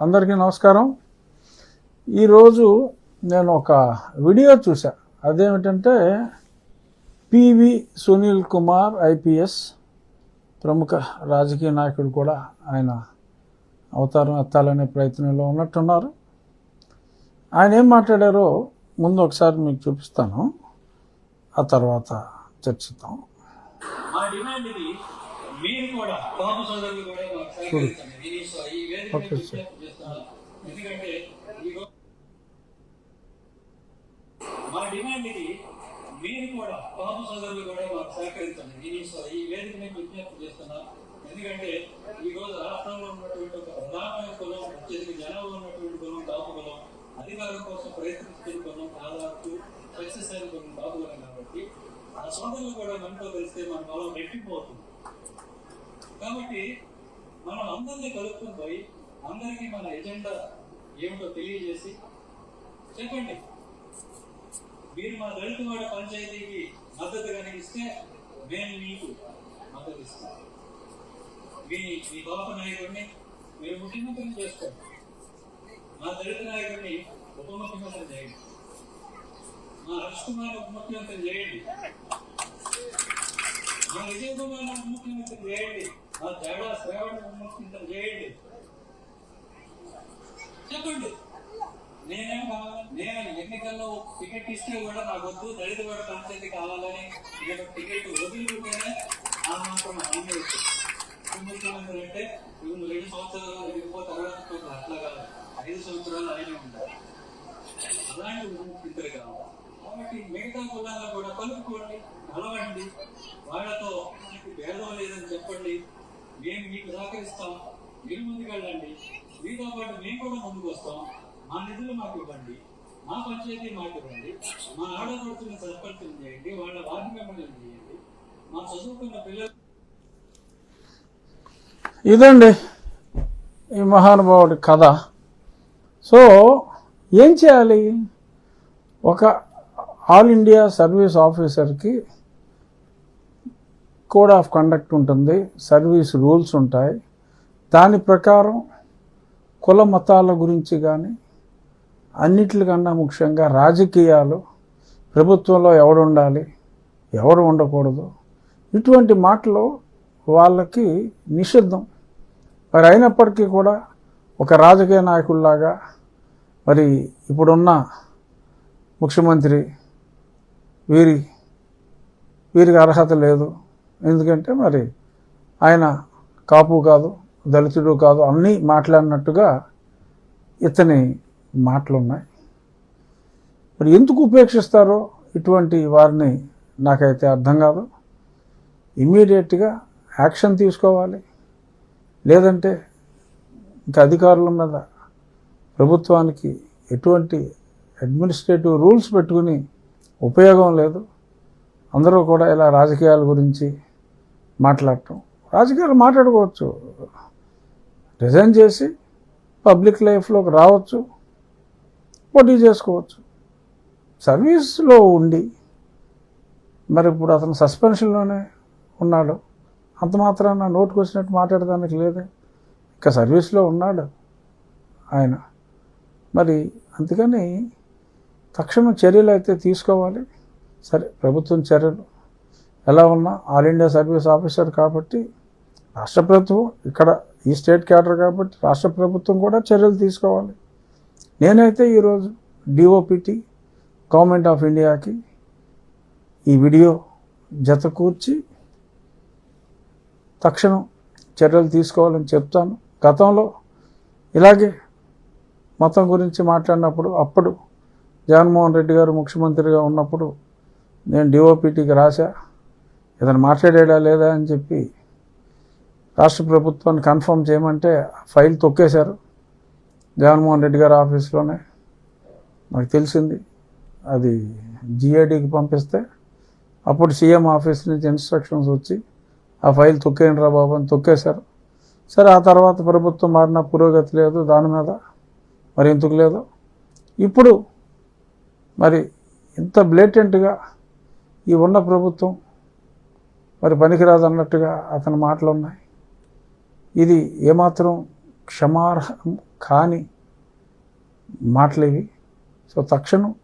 అందరికీ నమస్కారం. ఈరోజు నేను ఒక వీడియో చూసా అదేమిటంటే పివి సునీల్ కుమార్ ఐపీఎస్ ప్రముఖ రాజకీయ నాయకుడు కూడా ఆయన అవతారం ఎత్తాలనే ప్రయత్నంలో ఉన్నట్టున్నారు. ఆయన ఏం మాట్లాడారో ముందు ఒకసారి మీకు చూపిస్తాను. ఆ తర్వాత చర్చిద్దాం. మీరు కూడా బాబు సోదరులు కూడా మాకు సహకరించండి ఈ వేదిక చేస్తున్నాను. ఎందుకంటే డిమాండ్ ఇది మీరు కూడా బాబు సోదరులు కూడా మాకు సహకరించండి నేను ఈ వేదిక మీద విజ్ఞప్తి చేస్తున్నాను. ఎందుకంటే ఈ రోజు రాష్ట్రంలో ఉన్నటువంటి ఒక ప్రధానమైన కులం అత్యధిక జనాభా ఉన్నటువంటి కులం కాపు కులం అధికారం కోసం ప్రయత్నిస్తున్న కులం దాదాపు సక్సెస్ అయిన కులం కాపు కులం కాబట్టి ఆ సోదరులు కూడా మనతో కలిస్తే మన బలం రెట్టిపోతుంది కాబట్టి మనం అందరినీ కలుపుకుని పోయి అందరికీ మన ఎజెండా ఏమిటో తెలియజేసి చెప్పండి. మీరు మా దళిత వాడ పంచాయతీకి మద్దతు కనిపిస్తే మేము మీకు మద్దతు ఇస్తాం. మీ మీ బాప నాయకుడిని మీరు ముఖ్యమంత్రిని చేసుకోండి. మా దళిత నాయకుడిని ఉప ముఖ్యమంత్రి చేయండి. మా రాజ్ కుమార్ ఉప ముఖ్యమంత్రి చేయండి. మా విజయకుమార్ ముఖ్యమంత్రి చేయండి మా తేడా శ్రావణ ఉప ముఖ్యమంత్రి చేయండి చెప్పండి. నేనేం కావాలి? నేను ఎన్నికల్లో టికెట్ ఇస్తే కూడా నాకు వద్దు దళిత వాడ పంచాయతీ కావాలని నేను టికెట్ వదిలిపోతేనే ఆ మాత్రం హామీ ఇచ్చింది ముఖ్యమంత్రి అంటే నువ్వు రెండు సంవత్సరాలు వెళ్ళిపో తర్వాత కొంచెం అట్లా కాదు. ఐదు సంవత్సరాలు ఆయనే ఉండాలి అలాంటి ముఖ్యమంత్రి కావాలి. కాబట్టి మిగతా కులాల్లో కూడా కలుపుకోండి కలవండి వాళ్ళతో మీకు భేదం లేదని చెప్పండి. మేము మీకు సహకరిస్తాం. మీరు ముందుకు వెళ్ళండి. మీతో పాటు మేము కూడా ముందుకు వస్తాం. మా నిధులు మాకు ఇవ్వండి. మా పంచాయతీ మాకు ఇవ్వండి. మా ఆడపడుతున్న సర్పంచులు చేయండి. వాళ్ళ వార్డు మెంబర్లను చేయండి. మా చదువుకున్న పిల్లలు ఇదండి ఈ మహానుభావుడి కథ. సో ఏం చేయాలి? ఒక ఆల్ ఇండియా సర్వీస్ ఆఫీసర్కి కోడ్ ఆఫ్ కండక్ట్ ఉంటుంది సర్వీస్ రూల్స్ ఉంటాయి. దాని ప్రకారం కుల మతాల గురించి కానీ అన్నిటికన్నా ముఖ్యంగా రాజకీయాలు ప్రభుత్వంలో ఎవడు ఉండాలి ఎవరు ఉండకూడదు ఇటువంటి మాటలు వాళ్ళకి నిషిద్ధం. మరి అయినప్పటికీ కూడా ఒక రాజకీయ నాయకుల్లాగా మరి ఇప్పుడున్న ముఖ్యమంత్రి వీరి వీరికి అర్హత లేదు. ఎందుకంటే మరి ఆయన కాపు కాదు దళితుడు కాదు అన్నీ మాట్లాడినట్టుగా ఇతని మాటలు ఉన్నాయి మరి ఎందుకు ఉపేక్షిస్తారో ఇటువంటి వారిని నాకైతే అర్థం కాదు. ఇమ్మీడియట్గా యాక్షన్ తీసుకోవాలి. లేదంటే ఇంకా అధికారుల మీద ప్రభుత్వానికి ఎటువంటి అడ్మినిస్ట్రేటివ్ రూల్స్ పెట్టుకుని ఉపయోగం లేదు. అందరూ కూడా ఇలా రాజకీయాల గురించి మాట్లాడటం. రాజకీయాలు మాట్లాడుకోవచ్చు. రిజైన్ చేసి పబ్లిక్ లైఫ్లోకి రావచ్చు. పోటీ చేసుకోవచ్చు. సర్వీస్లో ఉండి మరి ఇప్పుడు అతను సస్పెన్షన్లోనే ఉన్నాడు. అంత మాత్రాన నోటుకు వచ్చినట్టు మాట్లాడడానికి లేదే. ఇంకా సర్వీస్లో ఉన్నాడు ఆయన. మరి అందుకని తక్షణం చర్యలు అయితే తీసుకోవాలి. సరే ప్రభుత్వం చర్యలు. ఎలా ఉన్నా ఆల్ ఇండియా సర్వీస్ ఆఫీసర్ కాబట్టి రాష్ట్ర ప్రభుత్వం ఇక్కడ ఈ స్టేట్ క్యాడర్ కాబట్టి రాష్ట్ర ప్రభుత్వం కూడా చర్యలు తీసుకోవాలి. నేనైతే ఈరోజు డిఓపిటి గవర్నమెంట్ ఆఫ్ ఇండియాకి ఈ వీడియో జత కూర్చి తక్షణం చర్యలు తీసుకోవాలని చెప్తాను. గతంలో ఇలాగే మతం గురించి మాట్లాడినప్పుడు అప్పుడు జగన్మోహన్ రెడ్డి గారు ముఖ్యమంత్రిగా ఉన్నప్పుడు నేను డిఓపిటీకి రాశా. ఏదైనా మాట్లాడా లేదా అని చెప్పి రాష్ట్ర ప్రభుత్వాన్ని కన్ఫర్మ్ చేయమంటే ఫైల్ తొక్కేశారు. జగన్మోహన్ రెడ్డి గారి ఆఫీస్లోనే. నాకు తెలిసింది. అది జిఐడికి పంపిస్తే అప్పుడు సీఎం ఆఫీస్ నుంచి ఇన్స్ట్రక్షన్స్ వచ్చి ఆ ఫైల్ తొక్కేయండి రా బాబు అని తొక్కేశారు. సరే ఆ తర్వాత ప్రభుత్వం మారిన పురోగతి లేదు దాని మీద మరి ఎందుకు లేదు? ఇప్పుడు మరి ఇంత బ్లేటెంట్గా ఈ ఉన్న ప్రభుత్వం మరి పనికిరాదు అన్నట్టుగా అతని మాటలు ఉన్నాయి ఇది ఏమాత్రం క్షమార్హం కాని మాటలు ఇవి సో తక్షణం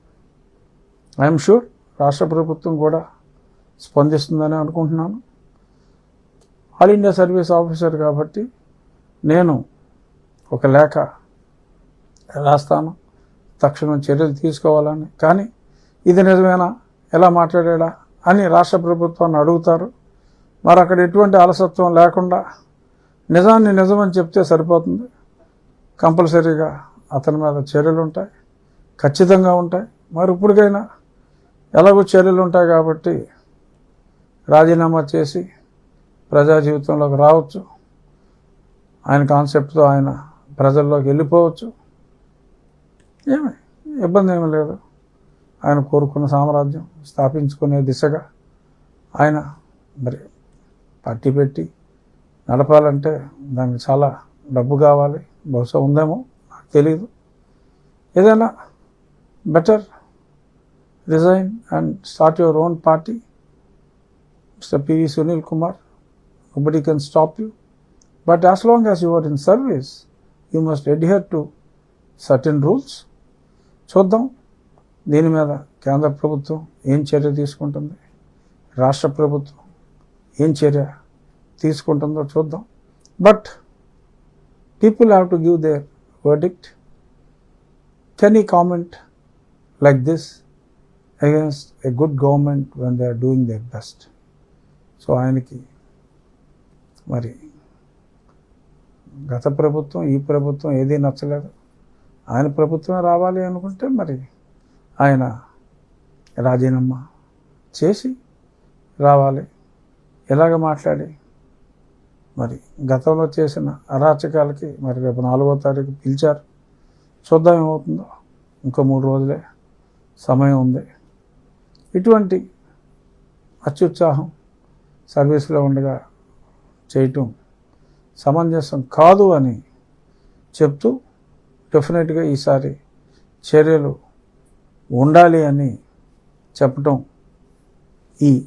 ఐఎమ్ షూర్ రాష్ట్ర ప్రభుత్వం కూడా స్పందిస్తుందని అనుకుంటున్నాను. ఆల్ ఇండియా సర్వీస్ ఆఫీసర్ కాబట్టి నేను ఒక లేఖ రాస్తాను. తక్షణం చర్యలు తీసుకోవాలని. కానీ ఇది నిజమేనా? ఎలా మాట్లాడా అని రాష్ట్ర ప్రభుత్వాన్ని అడుగుతారు. మరి అక్కడ ఎటువంటి అలసత్వం లేకుండా నిజాన్ని నిజమని చెప్తే సరిపోతుంది. కంపల్సరీగా అతని మీద చర్యలు ఉంటాయి. ఖచ్చితంగా ఉంటాయి. మరి ఇప్పటికైనా ఎలాగో చర్యలు ఉంటాయి కాబట్టి రాజీనామా చేసి ప్రజా జీవితంలోకి రావచ్చు. ఆయన కాన్సెప్ట్తో ఆయన ప్రజల్లోకి వెళ్ళిపోవచ్చు. ఏమి? ఇబ్బంది ఏమి లేదు. ఆయన కోరుకున్న సామ్రాజ్యం స్థాపించుకునే దిశగా ఆయన మరి పార్టీ పెట్టి నడపాలంటే దానికి చాలా డబ్బు కావాలి. బహుశా ఉందేమో నాకు తెలియదు ఏదైనా better resign and start your own party. Mister PV Sunil Kumar nobody can stop you. But as long as you are in service you must adhere to certain rules. చూద్దాం దీని మీద కేంద్ర ప్రభుత్వం ఏం చర్య తీసుకుంటుంది? రాష్ట్ర ప్రభుత్వం ఏం చర్య తీసుకుంటుందో చూద్దాం. But people have to give their verdict can ఈ comment like this against a good government when they are doing their best so ఆయనకి మరి గత ప్రభుత్వం ఈ ప్రభుత్వం ఏదీ నచ్చలేదు. ఆయన ప్రభుత్వమే రావాలి అనుకుంటే మరి ఆయన రాజీనామా చేసి రావాలి. ఇలాగ మాట్లాడి? మరి గతంలో చేసిన అరాచకాలకి మరి రేపు నాలుగో తారీఖు పిలిచారు. చూద్దాం ఏమవుతుందో. ఇంకో మూడు రోజులే. సమయం ఉంది. ఇటువంటి అత్యుత్సాహం సర్వీస్లో ఉండగా చేయటం సమంజసం కాదు అని చెప్తూ డెఫినెట్గా ఈసారి చర్యలు ఉండాలి అని చెప్పటం ఈ